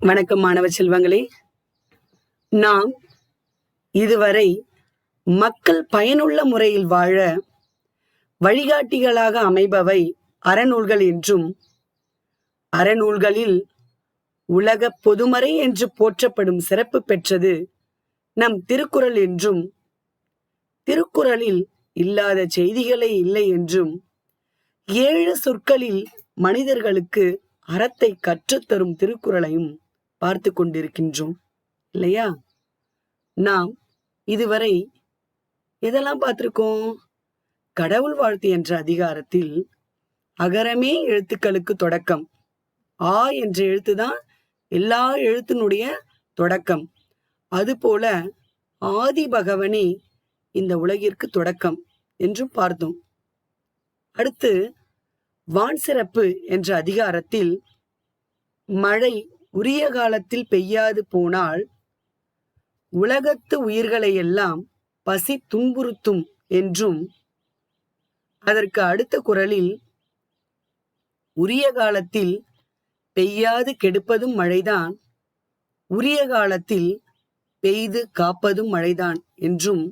வணக்கம் மாணவ செல்வங்களே. நாம் இதுவரை மக்கள் பயனுள்ள முறையில் வாழ வழிகாட்டிகளாக அமைபவை அறநூல்கள் என்றும் அறநூல்களில் உலக பொதுமறை என்று போற்றப்படும் சிறப்பு பெற்றது நம் திருக்குறள் என்றும் திருக்குறளில் இல்லாத செய்திகளே இல்லை என்றும் ஏழு சொற்களில் மனிதர்களுக்கு அறத்தை கற்றுத்தரும் திருக்குறளையும் பார்த்து கொண்டிருக்கின்றோம் இல்லையா? நாம் இதுவரை எதெல்லாம் பார்த்திருக்கோம்? கடவுள் வாழ்த்து என்ற அதிகாரத்தில் அகரமே எழுத்துக்களுக்கு தொடக்கம். ஆ என்ற எழுத்துதான் எல்லா எழுத்தினுடைய தொடக்கம். அதுபோல ஆதி பகவனே இந்த உலகிற்கு தொடக்கம் என்றும் பார்த்தோம். அடுத்து வான் சிறப்பு என்ற அதிகாரத்தில் மழை உரிய காலத்தில் பெய்யாது போனால் உலகத்து உயிர்களை எல்லாம் பசி துன்புறுத்தும் என்றும் அதற்கு அடுத்த குரலில் உரிய காலத்தில் பெய்யாது கெடுப்பதும் மழைதான் உரிய காலத்தில் பெய்து காப்பதும் மழைதான் என்றும்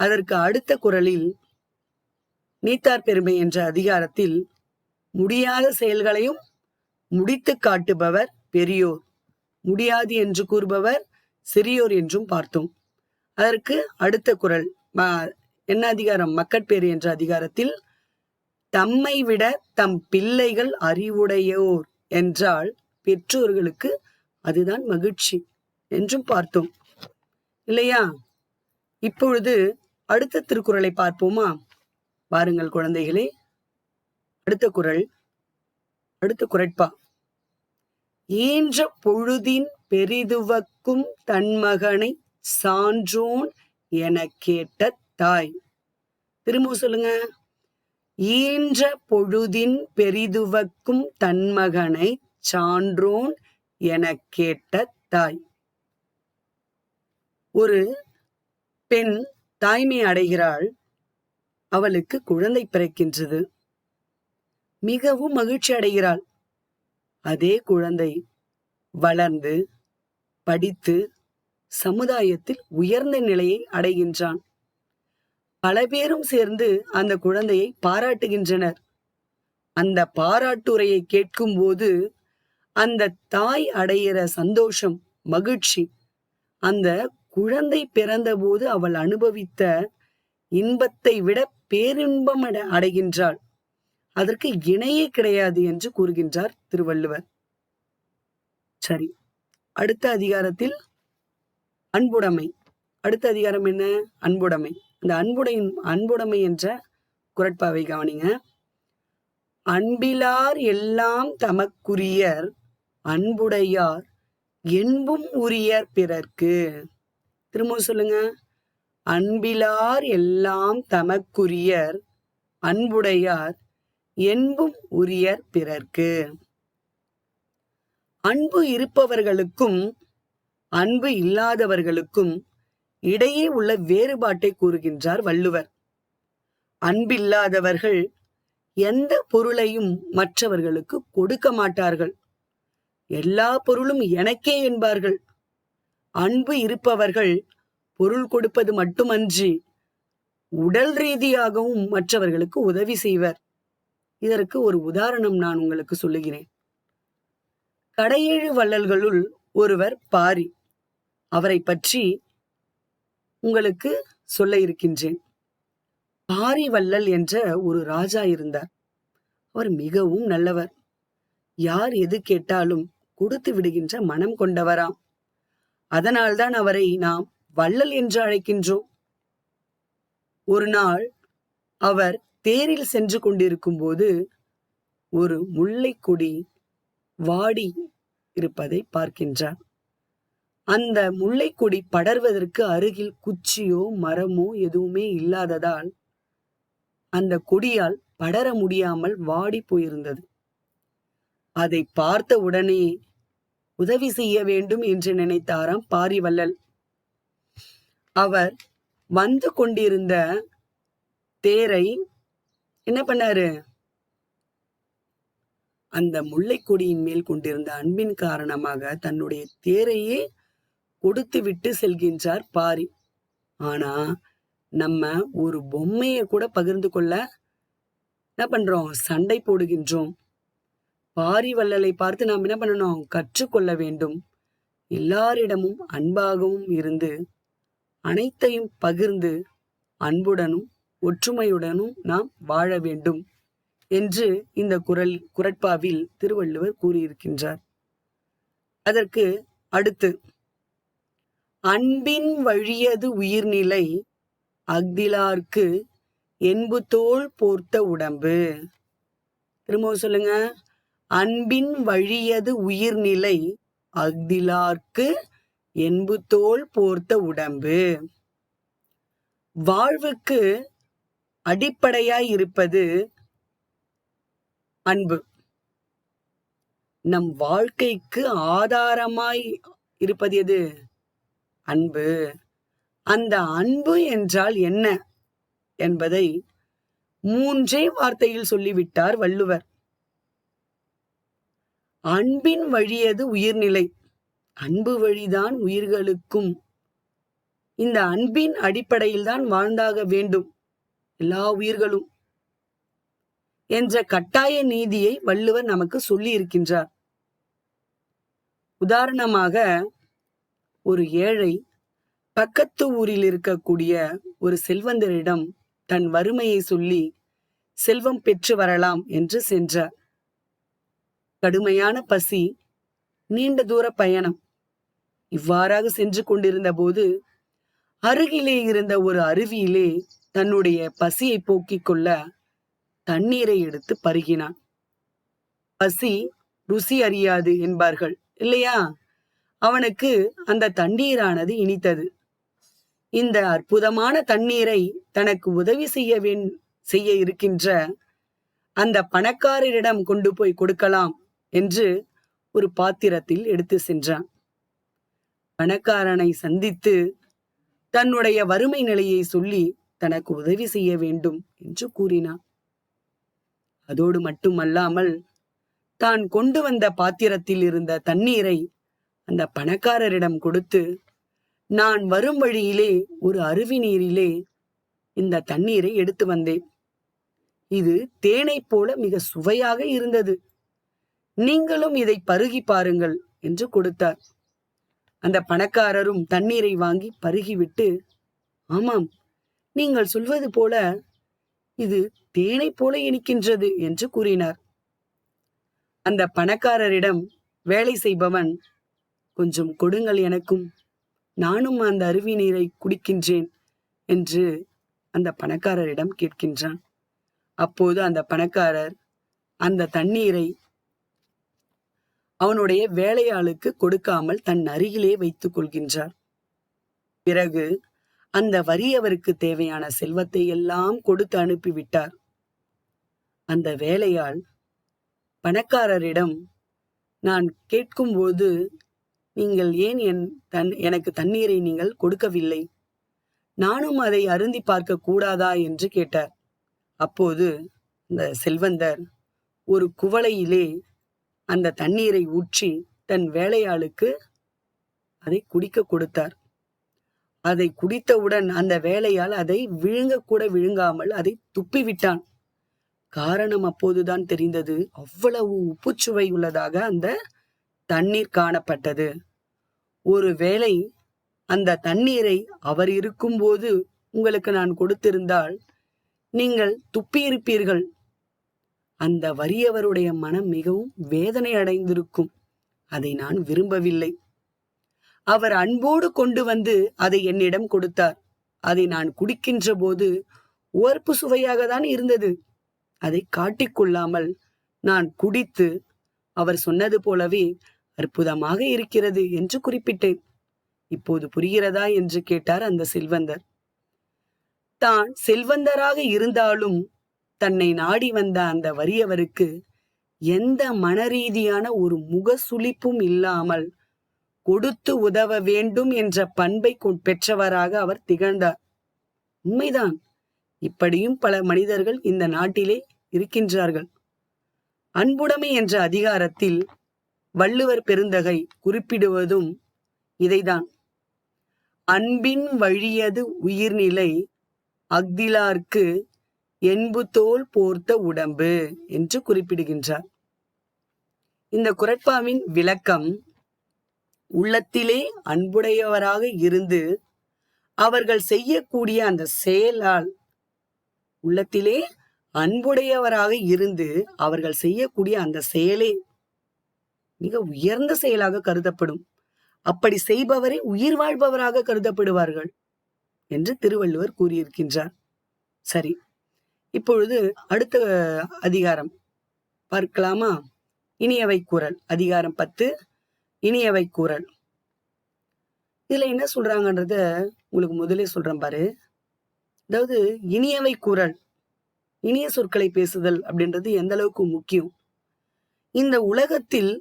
அதற்கு அடுத்த குரலில் நீத்தார் பெருமை என்ற அதிகாரத்தில் முடியாத செயல்களையும் முடித்து காட்டுபவர் பெரியோர். முடியாது என்று கூறுபவர் சிறியோர் என்றும் பார்த்தோம். அதற்கு அடுத்த குரல். என்ன அதிகாரம்? மக்கட்பேறு என்ற அதிகாரத்தில் தம்மை விட தம் பிள்ளைகள் அறிவுடையோர் என்றால் பெற்றோர்களுக்கு அதுதான் மகிழ்ச்சி என்றும் பார்த்தோம். இல்லையா? இப்பொழுது அடுத்த திருக்குறளை பார்ப்போமா? வாருங்கள் குழந்தைகளே. அடுத்த குரல். அடுத்த குரட்பா. ஈன்ற பொழுதின் பெரிதுவக்கும் தன்மகனை சான்றோன் எனக் கேட்ட தாய். திரும்ப சொல்லுங்க. ஈன்ற பொழுதின் பெரிதுவக்கும் தன்மகனை சான்றோன் எனக் கேட்ட தாய். ஒரு பெண் தாய்மை அடைகிறாள். அவளுக்கு குழந்தை பிறக்கின்றது. மிகவும் மகிழ்ச்சி அடைகிறாள். அதே குழந்தை வளர்ந்து படித்து சமுதாயத்தில் உயர்ந்த நிலையை அடைகின்றான். பல பேரும் சேர்ந்து அந்த குழந்தையை பாராட்டுகின்றனர். அந்த பாராட்டுரையை கேட்கும் போது அந்த தாய் அடைகிற சந்தோஷம் மகிழ்ச்சி அந்த குழந்தை பிறந்தபோது அவள் அனுபவித்த இன்பத்தை விட பேரின்பம் அடைகின்றாள். அதற்கு இணையே கிடையாது என்று கூறுகின்றார் திருவள்ளுவர். சரி அடுத்த அதிகாரத்தில் அன்புடைமை. அடுத்த அதிகாரம் என்ன? அன்புடைமை. இந்த அன்புடையின் அன்புடைமை என்ற குரட்பாவை கவனிங்க. அன்பிலார் எல்லாம் தமக்குரியர் அன்புடையார் என்பும் உரியர் பிறர்க்கு. திரும்ப சொல்லுங்க. அன்பிலார் எல்லாம் தமக்குரியர் அன்புடையார் என்பும் உரியர் பிறர்க்கு. அன்பு இருப்பவர்களுக்கும் அன்பு இல்லாதவர்களுக்கும் இடையே உள்ள வேறுபாட்டை கூறுகின்றார் வள்ளுவர். அன்பில்லாதவர்கள் எந்த பொருளையும் மற்றவர்களுக்கு கொடுக்க மாட்டார்கள். எல்லா பொருளும் எனக்கே என்பார்கள். அன்பு இருப்பவர்கள் பொருள் கொடுப்பது மட்டுமன்றி உடல் ரீதியாகவும் மற்றவர்களுக்கு உதவி செய்வர். இதற்கு ஒரு உதாரணம் நான் உங்களுக்கு சொல்லுகிறேன். கடையேழு வள்ளல்களுள் ஒருவர் பாரி. அவரை பற்றி உங்களுக்கு சொல்ல இருக்கின்றேன். பாரி வள்ளல் என்ற ஒரு ராஜா இருந்தார். அவர் மிகவும் நல்லவர். யார் எது கேட்டாலும் கொடுத்து விடுகின்ற மனம் கொண்டவராம். அதனால்தான் அவரை நாம் வள்ளல் என்று அழைக்கின்றோம். ஒரு நாள் அவர் தேரில் சென்று கொண்டிருக்கும் போது ஒரு முல்லை கொடி வாடி இருப்பதை பார்க்கின்றார் அந்த முல்லை கொடி படர்வதற்கு அருகில் குச்சியோ மரமோ எதுவுமே இல்லாததால் அந்த கொடியால் படர முடியாமல் வாடி போயிருந்தது. அதை பார்த்த உடனே உதவி செய்ய வேண்டும் என்று நினைத்தாராம் பாரிவல்லல். அவர் வந்து கொண்டிருந்த தேரை என்ன பண்ணாரு? அந்த முல்லை கொடியின் மேல் கொண்டிருந்த அன்பின் காரணமாக தன்னுடைய தேரையே கொடுத்து விட்டு செல்கின்றார் பாரி. ஆனா நம்ம ஒரு பொம்மையை கூட பகிர்ந்து கொள்ள என்ன பண்றோம்? சண்டை போடுகின்றோம். பாரி வள்ளலை பார்த்து நாம் என்ன பண்ணணும்? கற்றுக்கொள்ள வேண்டும். எல்லாரிடமும் அன்பாகவும் இருந்து அனைத்தையும் பகிர்ந்து அன்புடனும் ஒற்றுமையுடனும் நாம் வாழ வேண்டும் என்று இந்த குரல் குரட்பாவில் திருவள்ளுவர் கூறியிருக்கின்றார். அதற்கு அடுத்து அன்பின் வழியது உயிர்நிலை அக்திலார்க்கு என்பு தோல் போர்த்த உடம்பு. திரும்பவும் சொல்லுங்க அன்பின் வழியது உயிர்நிலை அக்திலார்க்கு என்பு தோல் போர்த்த உடம்பு. வாழ்வுக்கு அடிப்படையாய் இருப்பது அன்பு. நம் வாழ்க்கைக்கு ஆதாரமாய் இருப்பது எது? அன்பு. அந்த அன்பு என்றால் என்ன? என்பதை மூன்றே வார்த்தையில் சொல்லிவிட்டார் வள்ளுவர். அன்பின் வழியது உயிர்நிலை. அன்பு வழிதான் உயிர்களுக்கும். இந்த அன்பின் அடிப்படையில் தான் வாழ்ந்தாக வேண்டும். எல்லா உயிர்களும் என்ற கட்டாய நீதியை வள்ளுவர் நமக்கு சொல்லி இருக்கின்றார் உதாரணமாக ஒரு ஏழை பக்கத்து ஊரில் இருக்கக்கூடிய ஒரு செல்வந்தரிடம் தன் வறுமையை சொல்லி செல்வம் பெற்று வரலாம் என்று சென்றார். கடுமையான பசி நீண்ட தூர பயணம். இவ்வாறாக சென்று கொண்டிருந்த போது அருகிலே இருந்த ஒரு அருவியிலே தன்னுடைய பசியை போக்கிக் கொள்ள தண்ணீரை எடுத்து பருகினான். பசி ருசி அறியாது என்பார்கள் இல்லையா? அவனுக்கு அந்த தண்ணீரானது இனித்தது. இந்த அற்புதமான தண்ணீரை தனக்கு உதவி செய்ய வேண் செய்ய இருக்கின்ற அந்த பணக்காரரிடம் கொண்டு போய் கொடுக்கலாம் என்று ஒரு பாத்திரத்தில் எடுத்து சென்றான். பணக்காரனை சந்தித்து தன்னுடைய வறுமை நிலையை சொல்லி தனக்கு உதவி செய்ய வேண்டும் என்று கூறினான். அதோடு மட்டுமல்லாமல் தான் கொண்டு வந்த பாத்திரத்தில் இருந்த தண்ணீரை அந்த பணக்காரரிடம் கொடுத்து நான் வரும் வழியிலே ஒரு அருவி நீரிலே இந்த தண்ணீரை எடுத்து வந்தேன். இது தேனைப் போல மிக சுவையாக இருந்தது. நீங்களும் இதை பருகி பாருங்கள் என்று கொடுத்தார். அந்த பணக்காரரும் தண்ணீரை வாங்கி பருகிவிட்டு ஆமாம் நீங்கள் சொல்வது போல இது தேனைப் போல இனிக்கின்றது என்று கூறினார். அந்த பணக்காரரிடம் வேலை செய்பவன் கொஞ்சம் கொடுங்கள் எனக்கும் நானும் அந்த அருவி நீரை குடிக்கின்றேன் என்று அந்த பணக்காரரிடம் கேட்கின்றான். அப்போது அந்த பணக்காரர் அந்த தண்ணீரை அவனுடைய வேலையாளுக்கு கொடுக்காமல் தன் அருகிலே வைத்துக் கொள்கின்றார். பிறகு அந்த வறியவருக்கு தேவையான செல்வத்தை எல்லாம் கொடுத்து அனுப்பிவிட்டார். அந்த வேலையாள் பணக்காரரிடம் நான் கேட்கும்போது நீங்கள் ஏன் என் தன் எனக்கு தண்ணீரை நீங்கள் கொடுக்கவில்லை? நானும் அதை அருந்தி பார்க்க கூடாதா? என்று கேட்டார். அப்போது இந்த செல்வந்தர் ஒரு குவளையிலே அந்த தண்ணீரை ஊற்றி தன் வேலையாளுக்கு அதை குடிக்க கொடுத்தார். அதை குடித்தவுடன் அந்த வேலையால் அதை விழுங்க கூட விழுங்காமல் அதை துப்பிவிட்டான். காரணம் அப்போதுதான் தெரிந்தது. அவ்வளவு உப்புச்சுவை உள்ளதாக அந்த தண்ணீர் காணப்பட்டது. ஒருவேளை அந்த தண்ணீரை அவர் இருக்கும்போது உங்களுக்கு நான் கொடுத்திருந்தால் நீங்கள் துப்பியிருப்பீர்கள். அந்த வறியவருடைய மனம் மிகவும் வேதனை அடைந்திருக்கும். அதை நான் விரும்பவில்லை. அவர் அன்போடு கொண்டு வந்து அதை என்னிடம் கொடுத்தார். அதை நான் குடிக்கின்ற போது ஓர்ப்பு சுவையாக தான் இருந்தது. அதை காட்டிக்கொள்ளாமல் நான் குடித்து அவர் சொன்னது போலவே அற்புதமாக இருக்கிறது என்று குறிப்பிட்டேன். இப்போது புரிகிறதா என்று கேட்டார் அந்த செல்வந்தர். தான் செல்வந்தராக இருந்தாலும் தன்னை நாடி வந்த அந்த வறியவருக்கு எந்த மனரீதியான ஒரு முக சுளிப்பும் இல்லாமல் கொடுத்து உதவ வேண்டும் என்ற பண்பை பெற்றவராக அவர் திகழ்ந்தார். உண்மைதான். இப்படியும் பல மனிதர்கள் இந்த நாட்டிலே இருக்கின்றார்கள். அன்புடைமை என்ற அதிகாரத்தில் வள்ளுவர் பெருந்தகை குறிப்பிடுவதும் இதைதான். அன்பின் வழியது உயிர்நிலை அக்திலார்க்கு என்பு தோல் போர்த்த உடம்பு என்று குறிப்பிடுகின்றார். இந்த குரட்பாவின் விளக்கம் உள்ளத்திலே அன்புடையவராக இருந்து அவர்கள் செய்யக்கூடிய அந்த செயலால் உள்ளத்திலே அன்புடையவராக இருந்து அவர்கள் செய்யக்கூடிய அந்த செயலே மிக உயர்ந்த செயலாக கருதப்படும். அப்படி செய்பவரை உயிர் வாழ்பவராக கருதப்படுவார்கள் என்று திருவள்ளுவர் கூறியிருக்கின்றார். சரி இப்பொழுது அடுத்த அதிகாரம் பார்க்கலாமா? இனியவை கூறல் அதிகாரம் பத்து. இனியவை கூறல். இதுல என்ன சொல்றாங்கன்றத உங்களுக்கு முதலே சொல்றேன் பாரு. அதாவது இனியவை கூறல் இனிய சொற்களை பேசுதல் அப்படின்றது எந்த அளவுக்கு முக்கியம்? இந்த உலகத்தில்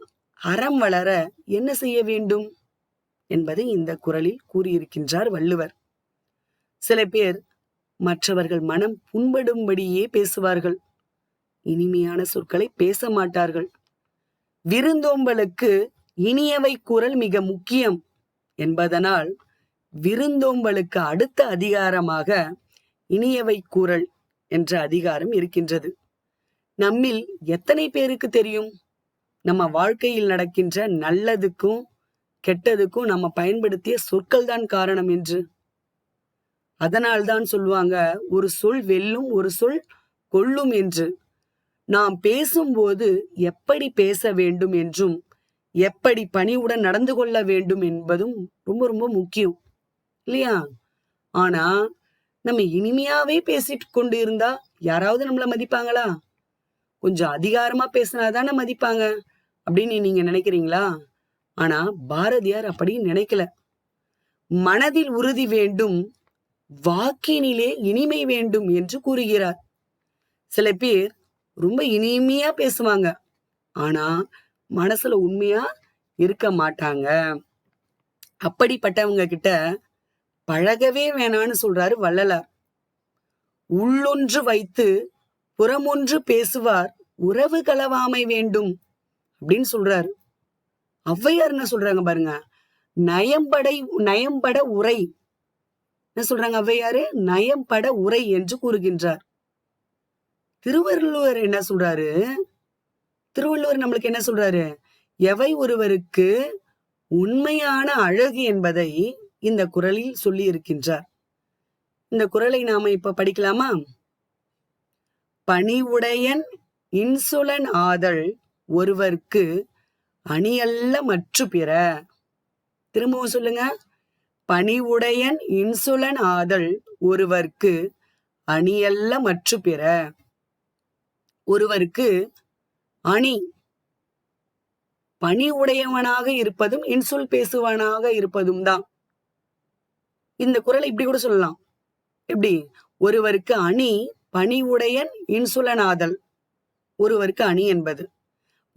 அறம் வளர என்ன செய்ய வேண்டும் என்பதை இந்த குரலில் கூறியிருக்கின்றார் வள்ளுவர். சில பேர் மற்றவர்கள் மனம் புண்படும்படியே பேசுவார்கள் இனிமையான சொற்களை பேச மாட்டார்கள். விருந்தோம்பலுக்கு இனியவை குரல் மிக முக்கியம் என்பதனால் விருந்தோம்பலுக்கு அடுத்த அதிகாரமாக இனியவை கூறல் என்ற அதிகாரம் இருக்கின்றது. நம்மில் எத்தனை பேருக்கு தெரியும்? நம்ம வாழ்க்கையில் நடக்கின்ற நல்லதுக்கும் கெட்டதுக்கும் நம்ம பயன்படுத்திய சொற்கள் தான் காரணம் என்று. அதனால்தான் சொல்லுவாங்க ஒரு சொல் வெல்லும் ஒரு சொல் கொள்ளும் என்று. நாம் பேசும்போது எப்படி பேச வேண்டும் என்றும் எப்படி பணிவுடன் நடந்து கொள்ள வேண்டும் என்பதும் ரொம்ப ரொம்ப முக்கியம். இல்லையா? ஆனா நம்ம இனிமையாவே பேசிட்டு கொண்டு இருந்தா யாராவது நம்மள மதிப்பாங்களா? கொஞ்சம் அதிகாரமா பேசினாதானே மதிப்பாங்க அப்படின்னு நீங்க நினைக்கிறீங்களா? ஆனா பாரதியார் அப்படி நினைக்கல. மனதில் உறுதி வேண்டும் வாக்கினிலே இனிமை வேண்டும் என்று கூறுகிறார். சில பேர் ரொம்ப இனிமையா பேசுவாங்க. ஆனா மனசுல உண்மையா இருக்க மாட்டாங்க. அப்படிப்பட்டவங்க கிட்ட பழகவே வேணான்னு சொல்றாரு வள்ளலார் உள்ளொன்று வைத்து புறமொன்று பேசுவார் உறவு களவாமை வேண்டும் அப்படின்னு சொல்றாரு. ஔவையார் என்ன சொல்றாங்க பாருங்க நயம்படை நயம்பட உரை. என்ன சொல்றாங்க ஔவையாரு? நயம்பட உரை என்று கூறுகின்றார். திருவள்ளுவர் என்ன சொல்றாரு? திருவள்ளுவர் நம்மளுக்கு என்ன சொல்றாரு? எவை ஒருவருக்கு உண்மையான அழகு என்பதை இந்த குரலில் சொல்லி இருக்கின்றார். இந்த குரலை நாம இப்ப படிக்கலாமா? பணிவுடையன் இன்சுலன் ஆதல் ஒருவர்க்கு அணியல்ல மற்று பிற. திரும்பவும் சொல்லுங்க. பணிவுடையன் இன்சுலன் ஆதல் ஒருவர்க்கு அணியல்ல மற்று பிற. ஒருவருக்கு அணி. பணி உடையவனாக இருப்பதும் இன்சொல் பேசுவனாக இருப்பதும் தான். இந்த குரலை இப்படி கூட சொல்லலாம். எப்படி? ஒருவருக்கு அணி பணி உடையன் இன்சுலனாதல். ஒருவருக்கு அணி என்பது.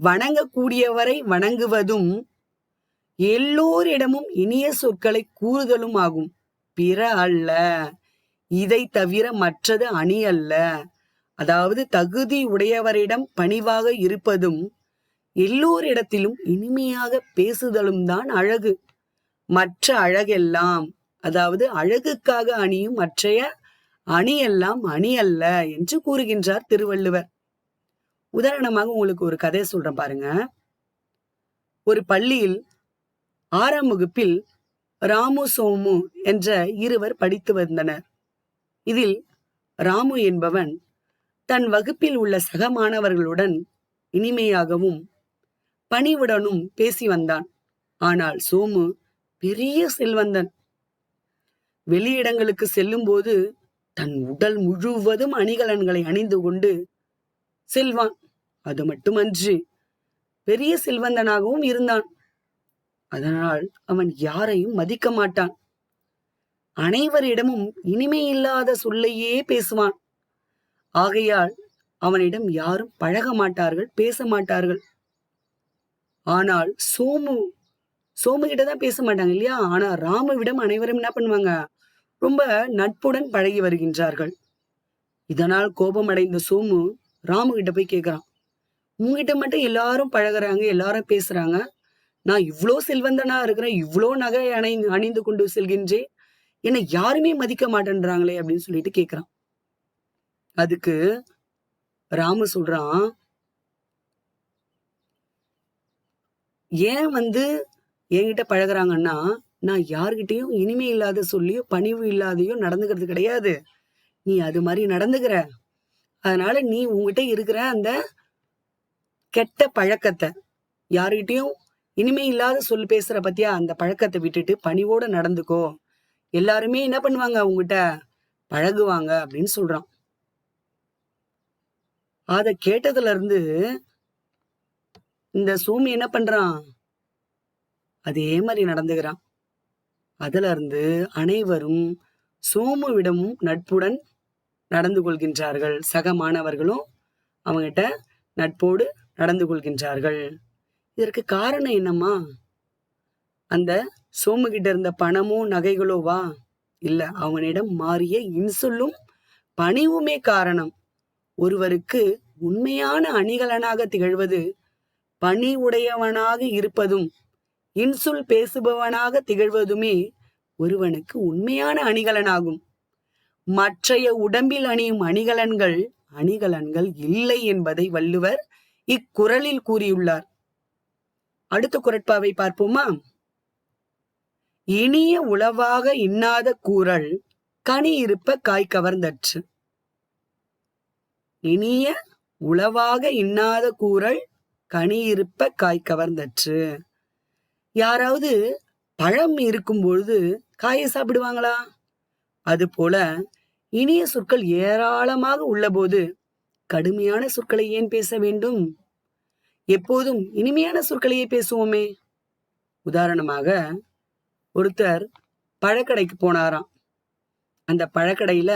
வணங்கக்கூடியவரை வணங்குவதும் எல்லோரிடமும் இனிய சொற்களை கூறுதலும் ஆகும். பிற அல்ல. இதை தவிர மற்றது அணி அல்ல. அதாவது தகுதி உடையவரிடம் பணிவாக இருப்பதும் எல்லோரிடத்திலும் இனிமையாக பேசுதலும் தான் அழகு. மற்ற அழகெல்லாம் அதாவது அழகுக்காக அணியும் மற்றைய அணியெல்லாம் அணி அல்ல என்று கூறுகின்றார் திருவள்ளுவர். உதாரணமாக உங்களுக்கு ஒரு கதை சொல்றேன் பாருங்க. ஒரு பள்ளியில் ஆறாம் வகுப்பில் ராமு சோமு என்ற இருவர் படித்து வந்தனர். இதில் ராமு என்பவன் தன் வகுப்பில் உள்ள சக மாணவர்களுடன் இனிமையாகவும் பணிவுடனும் பேசி வந்தான். ஆனால் சோமு பெரிய செல்வந்தன். வெளியிடங்களுக்கு செல்லும் போது தன் உடல் முழுவதும் அணிகலன்களை அணிந்து கொண்டு செல்வான். அது மட்டுமன்று பெரிய செல்வந்தனாகவும் இருந்தான். அதனால் அவன் யாரையும் மதிக்க மாட்டான். அனைவரிடமும் இனிமையில்லாத சொல்லையே பேசுவான். ஆகையால் அவனிடம் யாரும் பழக மாட்டார்கள் பேச மாட்டார்கள் ஆனால் சோமு சோமு கிட்ட தான் பேச மாட்டாங்க இல்லையா ஆனா ராமுவிடம் அனைவரும் என்ன பண்ணுவாங்க ரொம்ப நட்புடன் பழகி வருகின்றார்கள் இதனால் கோபம் அடைந்த சோமு ராமு கிட்ட போய் கேட்குறான் உன்கிட்ட மட்டும் எல்லாரும் பழகுறாங்க, எல்லாரும் பேசுறாங்க. நான் இவ்ளோ செல்வந்தனா இருக்கிறேன். இவ்ளோ நகை அணை அணிந்து கொண்டு செல்கின்றேன். என்ன யாருமே மதிக்க மாட்டேன்றாங்களே! அப்படின்னு சொல்லிட்டு கேட்கிறான். அதுக்கு ராமு சொல்றான் ஏன் வந்து என்கிட்ட பழகுறாங்கன்னா, நான் யார்கிட்டயும் இனிமை இல்லாத சொல்லியோ, பணிவு இல்லாதையோ நடந்துக்கிறது கிடையாது. நீ அது மாதிரி நடந்துக்கிற. அதனால நீ உன்கிட்ட இருக்கிற அந்த கெட்ட பழக்கத்தை யார்கிட்டயும் இனிமை இல்லாத சொல் பேசுற பத்தியா அந்த பழக்கத்தை விட்டுட்டு பணிவோட நடந்துக்கோ. எல்லாருமே என்ன பண்ணுவாங்க உங்ககிட்ட பழகுவாங்க அப்படின்னு சொல்றான். அத கேட்டதுல இருந்து இந்த சூமி என்ன பண்றான்? அதே மாதிரி நடந்துக்கிறான். அதுல இருந்து அனைவரும் சோமுவிடமும் நட்புடன் நடந்து கொள்கின்றார்கள். சக மாணவர்களும் அவங்ககிட்ட நட்போடு நடந்து கொள்கின்றார்கள். இதற்கு காரணம் என்னம்மா? அந்த சோமு கிட்ட இருந்த பணமோ, நகைகளோவா? இல்ல. அவனிடம் மாறிய இன்சொல்லும் பணிவுமே காரணம். ஒருவருக்கு உண்மையான அணிகலனாக திகழ்வது பணிவுடையவனாக இருப்பதும், இன்சொல் பேசுபவனாக திகழ்வதுமே ஒருவனுக்கு உண்மையான அணிகலனாகும். மற்றைய உடம்பில் அணியும் அணிகலன்கள் அணிகலன்கள் இல்லை என்பதை வள்ளுவர் இக்குறளில் கூறியுள்ளார். அடுத்த குரட்பாவை பார்ப்போமா? இனிய உளவாக இன்னாத கூறல் கனி இருப்ப காய் கவர்ந்தற்று. இனிய உளவாக இன்னாத கூறல் கனி இருப்ப காய் கவர்ந்தற்று. யாராவது பழம் இருக்கும் பொழுது காயை சாப்பிடுவாங்களா? அதுபோல இனிய சொற்கள் ஏராளமாக உள்ளபோது கடுமையான சொற்களை ஏன் பேச வேண்டும்? எப்போதும் இனிமையான சொற்களையே பேசுவோமே. உதாரணமாக ஒருத்தர் பழக்கடைக்கு போனாராம். அந்த பழக்கடையில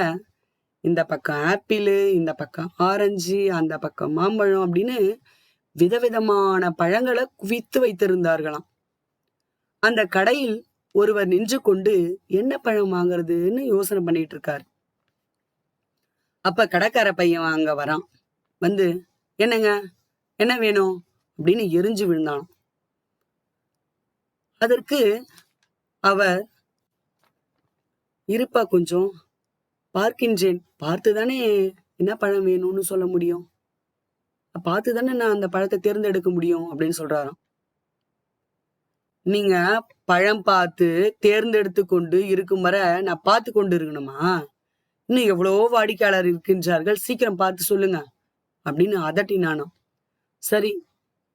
இந்த பக்கம் ஆப்பிளு, இந்த பக்கம் ஆரஞ்சு, அந்த பக்கம் மாம்பழம் அப்படின்னு விதவிதமான பழங்கள குவித்து வைத்திருந்தார்களாம். அந்த கடையில் ஒருவர் நின்று கொண்டு என்ன பழம் வாங்குறதுன்னு யோசனை பண்ணிட்டு இருக்காரு. அப்ப கடைக்கார பையன் அங்க வரான். வந்து என்னங்க என்ன வேணும் அப்படின்னு எரிஞ்சு விழுந்தான் அதற்கு அவர் இருப்பா கொஞ்சம் பார்க்கின்றேன். பார்த்துதானே என்ன பழம் வேணும்னு சொல்ல முடியும். பார்த்து தானே நான் அந்த பழத்தை தேர்ந்தெடுக்க முடியும் அப்படின்னு சொல்றாராம். நீங்க பழம் பார்த்து தேர்ந்தெடுத்து கொண்டு இருக்கும் வரை நான் பார்த்து கொண்டு இருக்கணுமா? இன்னும் எவ்வளவோ வாடிக்கையாளர் இருக்கின்றார்கள். சீக்கிரம் பார்த்து சொல்லுங்க அப்படின்னு அதட்டி நானும் சரி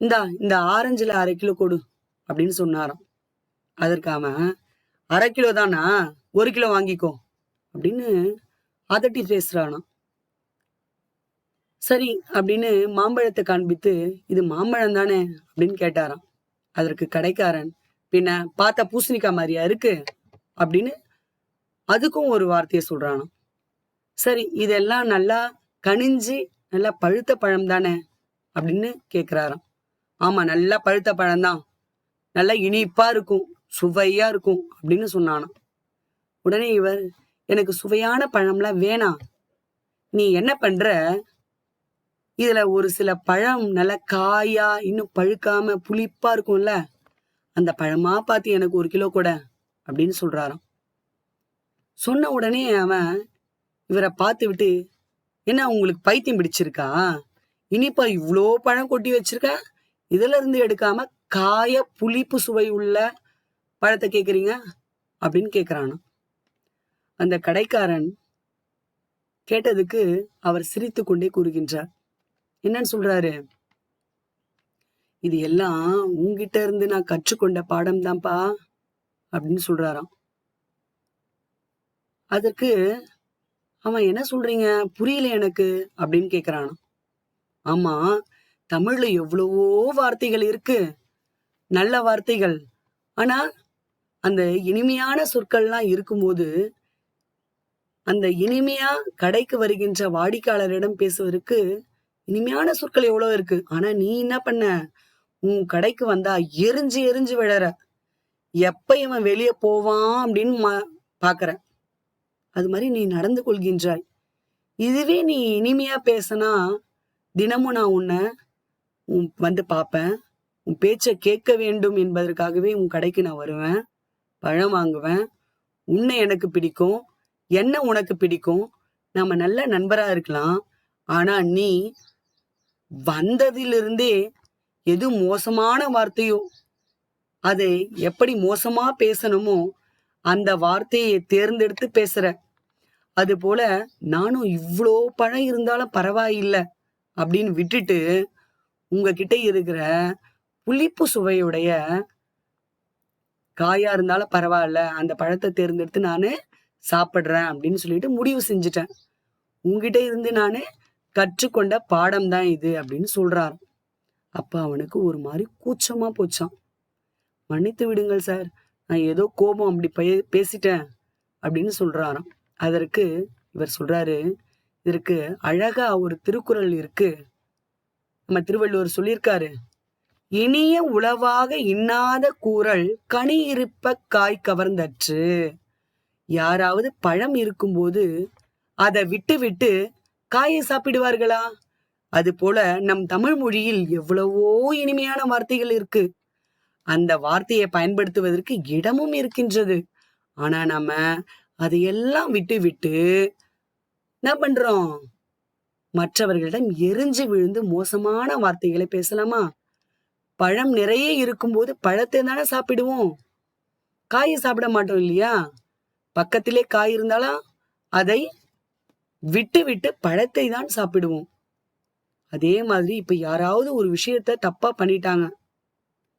இந்தா இந்த ஆரஞ்சுல அரை கிலோ கொடு அப்படின்னு சொன்னாராம். அதற்காம அரை கிலோ தானா ஒரு கிலோ வாங்கிக்கோ அப்படின்னு அதட்டி பேசுறானா சரி அப்படின்னு மாம்பழத்தை காண்பித்து இது மாம்பழம் தானே அப்படின்னு கேட்டாராம். அதற்கு கடைக்காரன் பின்ன பார்த்தா பூசணிக்காய் மாதிரியா இருக்கு அப்படின்னு அதுக்கும் ஒரு வார்த்தையை சொல்றானாம். சரி இதெல்லாம் நல்லா கனிஞ்சு நல்லா பழுத்த பழம் தானே அப்படின்னு கேக்குறாராம். ஆமா நல்லா பழுத்த பழம்தான். நல்லா இனிப்பா இருக்கும். சுவையா இருக்கும் அப்படின்னு சொன்னானாம். உடனே இவர் எனக்கு சுவையான பழம்லாம் வேணாம். நீ என்ன பண்ற? இதுல ஒரு சில பழம் நல்லா காயா இன்னும் பழுக்காம புளிப்பா இருக்கும்ல அந்த பழமா பார்த்து எனக்கு ஒரு கிலோ கூட அப்படின்னு சொல்றாராம். சொன்ன உடனே அவன் இவரை பார்த்து விட்டு என்ன உங்களுக்கு பைத்தியம் பிடிச்சிருக்கா? இனிப்பா இவ்வளோ பழம் கொட்டி வச்சிருக்க. இதுல இருந்து எடுக்காம காய புளிப்பு சுவை உள்ள பழத்தை கேட்குறீங்க அப்படின்னு கேக்குறானாம். அந்த கடைக்காரன் கேட்டதுக்கு அவர் சிரித்து கொண்டே கூறுகின்றார். என்னன்னு சொல்றாரு? இது எல்லாம் உன்கிட்ட இருந்து நான் கற்றுக்கொண்ட பாடம் தான்ப்பா அப்படின்னு சொல்றாராம். அதற்கு அவன் என்ன சொல்றீங்க புரியல எனக்கு அப்படின்னு கேக்குறானாம். ஆமா தமிழ்ல எவ்வளவோ வார்த்தைகள் இருக்கு. நல்ல வார்த்தைகள். ஆனா அந்த இனிமையான சொற்கள்லாம் இருக்கும்போது அந்த இனிமையா கடைக்கு வருகின்ற வாடிக்கையாளரிடம் பேசுவதற்கு இனிமையான சொற்கள் எவ்வளவு இருக்கு. ஆனா நீ என்ன பண்ண? உன் கடைக்கு வந்தா எரிஞ்சு எரிஞ்சு விழற. எப்ப இவன் வெளியே போவான் அப்படின்னு ம பாக்குற. அது மாதிரி நீ நடந்து கொள்கின்றாய். இதுவே நீ இனிமையா பேசினா தினமும் நான் உன்னை உன் வந்து பார்ப்பேன் உன் பேச்சை கேட்க வேண்டும் என்பதற்காகவே உன் கடைக்கு நான் வருவேன் பழம் வாங்குவேன் உன்னை எனக்கு பிடிக்கும் என்ன உனக்கு பிடிக்கும்? நம்ம நல்ல நண்பரா இருக்கலாம். ஆனா நீ வந்ததிலிருந்தே எது மோசமான வார்த்தையோ அதை எப்படி மோசமா பேசணுமோ அந்த வார்த்தையை தேர்ந்தெடுத்து பேசுற. அது போல நானும் இவ்வளோ பழம் இருந்தாலும் பரவாயில்லை அப்படின்னு விட்டுட்டு உங்ககிட்ட இருக்கிற புளிப்பு சுவையுடைய காயா இருந்தாலும் பரவாயில்ல அந்த பழத்தை தேர்ந்தெடுத்து நான் சாப்பிட்றேன் அப்படின்னு சொல்லிட்டு முடிவு செஞ்சுட்டேன். உங்ககிட்ட இருந்து நான் கற்றுக்கொண்ட பாடம் தான் இது அப்படின்னு சொல்றாரு. அப்போ அவனுக்கு ஒரு மாதிரி கூச்சமா போச்சான் மன்னித்து விடுங்கள் சார் நான் ஏதோ கோபம் அப்படி பய பேசிட்டேன் அப்படின்னு சொல்கிறாராம் அதற்கு இவர் சொல்றாரு இதற்கு அழகா ஒரு திருக்குறள் இருக்கு. நம்ம திருவள்ளுவர் சொல்லியிருக்காரு இனிய உளவாக இன்னாத கூறல் கனி இருப்ப காய் கவர்ந்தற்று. யாராவது பழம் இருக்கும்போது அதை விட்டு விட்டு காயை சாப்பிடுவார்களா? அது போல நம் தமிழ் மொழியில் எவ்வளவோ இனிமையான வார்த்தைகள் இருக்கு. அந்த வார்த்தையை பயன்படுத்துவதற்கு இடமும் இருக்கின்றது. ஆனா நாம அதையெல்லாம் விட்டு விட்டு என்ன பண்றோம்? மற்றவர்களிடம் எரிஞ்சு விழுந்து மோசமான வார்த்தைகளை பேசலாமா? பழம் நிறைய இருக்கும்போது பழத்தை தானே சாப்பிடுவோம். காயை சாப்பிட மாட்டோம் இல்லையா? பக்கத்திலே காய் இருந்தாலும் அதை விட்டு விட்டு பழத்தை தான் சாப்பிடுவோம். அதே மாதிரி இப்ப யாராவது ஒரு விஷயத்த தப்பா பண்ணிட்டாங்க.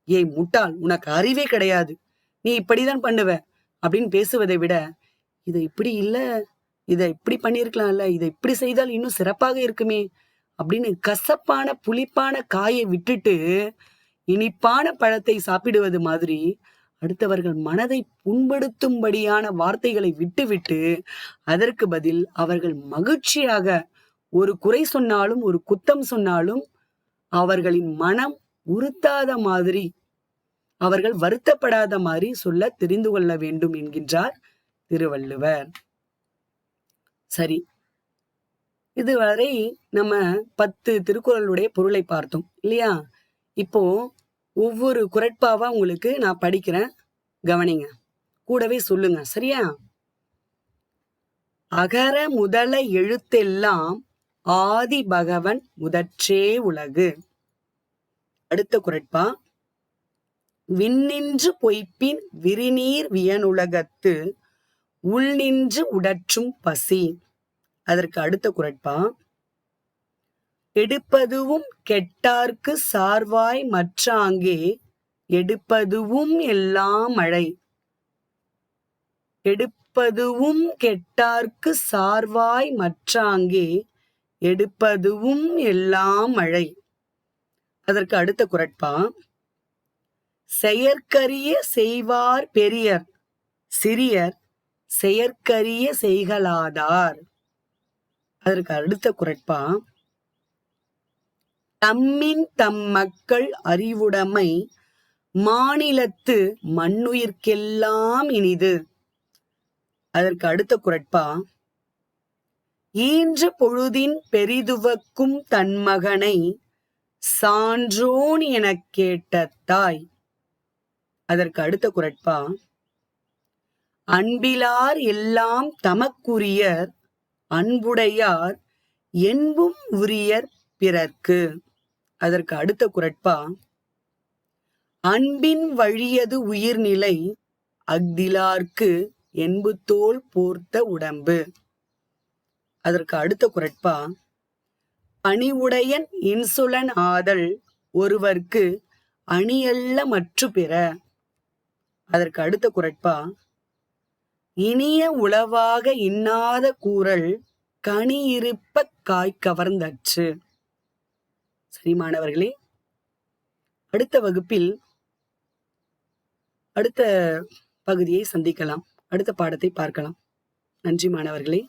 ஏய் முட்டாள் உனக்கு அறிவே கிடையாது. நீ இப்படிதான் பண்ணுவ அப்படின்னு பேசுவதை விட இதை இப்படி இல்ல இதை இப்படி பண்ணியிருக்கலாம்ல இதை இப்படி செய்தால் இன்னும் சிறப்பாக இருக்குமே அப்படின்னு கசப்பான புளிப்பான காயை விட்டுட்டு இனிப்பான பழத்தை சாப்பிடுவது மாதிரி அடுத்தவர்கள் மனதை புண்படுத்தும்படியான வார்த்தைகளை விட்டுவிட்டு அதற்கு பதில் அவர்கள் மகிழ்ச்சியாக ஒரு குறை சொன்னாலும் ஒரு குத்தம் சொன்னாலும் அவர்களின் மனம் உறுத்தாத மாதிரி அவர்கள் வருத்தப்படாத மாதிரி சொல்ல தெரிந்து கொள்ள வேண்டும் என்கின்றார் திருவள்ளுவர். சரி. இதுவரை நம்ம பத்து திருக்குறளுடைய பொருளை பார்த்தோம் இல்லையா? இப்போ ஒவ்வொரு குரட்பாவா உங்களுக்கு நான் படிக்கிறேன். கவனிங்க. கூடவே சொல்லுங்க. சரியா? அகர முதல எழுத்தெல்லாம் ஆதி பகவன் முதற்றே உலகு. அடுத்த குரட்பா. விண்ணின்று பொய்ப்பின் விரிநீர் வியனுலகத்து உள்நின்று உடற்றும் பசி. அதற்கு அடுத்த குரட்பா. எடுப்பதுவும் கெட்டார்க்கு சார்வாய் மற்றாங்கே எடுப்பதுவும் எல்லாம் மழை எடுப்பதுவும் கெட்டார்க்கு சார்வாய் மற்றாங்கே எடுப்பதுவும் எல்லாம் மழை அதற்கு அடுத்த குரட்பா. செயற்கரிய செய்வார் பெரியர் சிறியர் செயற்கரிய செய்கலாதார் அதற்கு அடுத்த குரட்பா. தம்மின் தம் மக்கள் அறிவுடைமை மாநிலத்து மண்ணுயிர்க்கெல்லாம் இனிது. அதற்கு அடுத்த குரட்பா ஈன்ற பொழுதின் பெரிதுவக்கும் தன் மகனை சான்றோன் எனக் கேட்ட தாய். அதற்கு அடுத்த குரட்பா அன்பிலார் எல்லாம் தமக்குரியர் அன்புடையார் என்பும் உரியர் பிறர்க்கு. அதற்கு அடுத்த குரட்பா அன்பின் வழியது உயிர்நிலை அக்திலார்க்கு என்பு தோல் போர்த்த உடம்பு. அதற்கு அடுத்த குரட்பா பணிவுடையன் இன்சுலன் ஆதல் ஒருவர்க்கு அணியல்ல மற்று பிற. அதற்கு அடுத்த குரட்பா இனிய உளவாக இன்னாத கூறல் கனி இருப்ப காய் கவர்ந்தற்று சரி மாணவர்களே அடுத்த வகுப்பில் அடுத்த பகுதியை சந்திக்கலாம். அடுத்த பாடத்தை பார்க்கலாம். நன்றி மாணவர்களே.